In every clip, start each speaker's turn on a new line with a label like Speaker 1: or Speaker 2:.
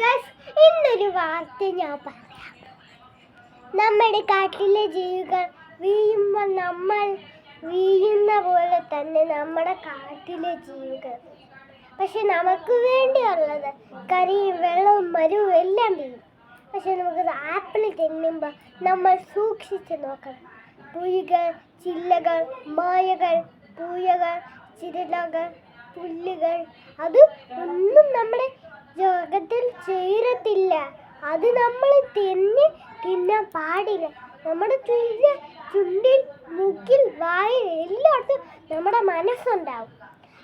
Speaker 1: Guess ഇന്നൊരു വാർത്ത ഞാൻ പറയാം. നമ്മുടെ കാട്ടിലെ ജീവികൾ വീഴുമ്പോൾ നമ്മൾ വീഴുന്ന പോലെ തന്നെ നമ്മുടെ കാട്ടിലെ ജീവികൾ. പക്ഷെ നമുക്ക് വേണ്ടിയുള്ളത് കറിയും വെള്ളവും മരവും എല്ലാം വീഴും പക്ഷെ നമുക്ക് ആപ്പിൾ തിന്നുമ്പോൾ നമ്മൾ സൂക്ഷിച്ച് നോക്കണം. പുഴികൾ ചില്ലകൾ മായകൾ പൂയകൾ ചിരലകൾ പുല്ലുകൾ അത് ഒന്നും നമ്മുടെ രോഗത്തിൽ ചേരത്തില്ല. അത് നമ്മൾ തിന്ന് തിന്നാൻ പാടില്ല. നമ്മുടെ ചുല്ല ചുണ്ടിൽ മുക്കിൽ വായിൽ എല്ലായിടത്തും നമ്മുടെ മനസ്സുണ്ടാവും.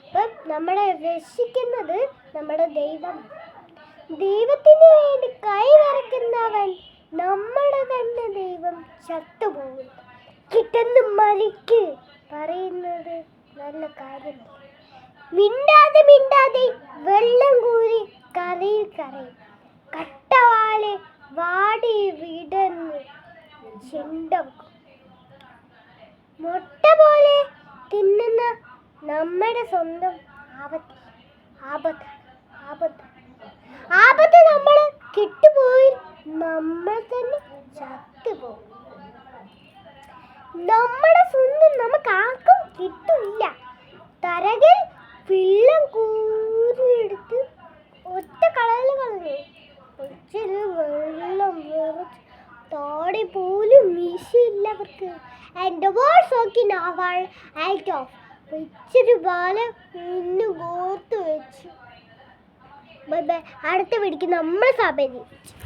Speaker 1: അപ്പം നമ്മളെ രക്ഷിക്കുന്നത് നമ്മുടെ ദൈവം ദൈവത്തിന് വേണ്ടി കൈ വരയ്ക്കുന്നവൻ നമ്മുടെ തന്നെ ദൈവം ചത്തുപോകും കിട്ടുന്ന മരിക്ക് പറയുന്നത് നല്ല കാര്യമല്ല? മിണ്ടാതെ മിണ്ടാതെ വെള്ളം കൂരി കരയിൽ കരയും. കട്ടവാളെ വാടി വിടന്ന് ചെണ്ടം മുട്ട പോലെ തിന്നുന്ന നമ്മുടെ സ്വന്തം ആപത്ത്. ആപത്ത്. ആപത്ത്. ആപത്ത് നമ്മൾ കിട്ടുപോയി നമ്മൾ തന്നെ ചത്തുപോകും. നമ്മുടെ സ്വന്തം നമുക്ക് ആർക്കും താടി പോലും മീശയില്ല അവർക്ക്. എന്റെ വേർഡ് സോക്കി നാവാൾ ആയിട്ടോ ഓഫ് ഇച്ചിരി പാൽ ഇന്ന് കോർത്ത് വെച്ചു. ബൈ ബൈ അടുത്ത പിടിക്ക് നമ്മൾ സഭയിൽ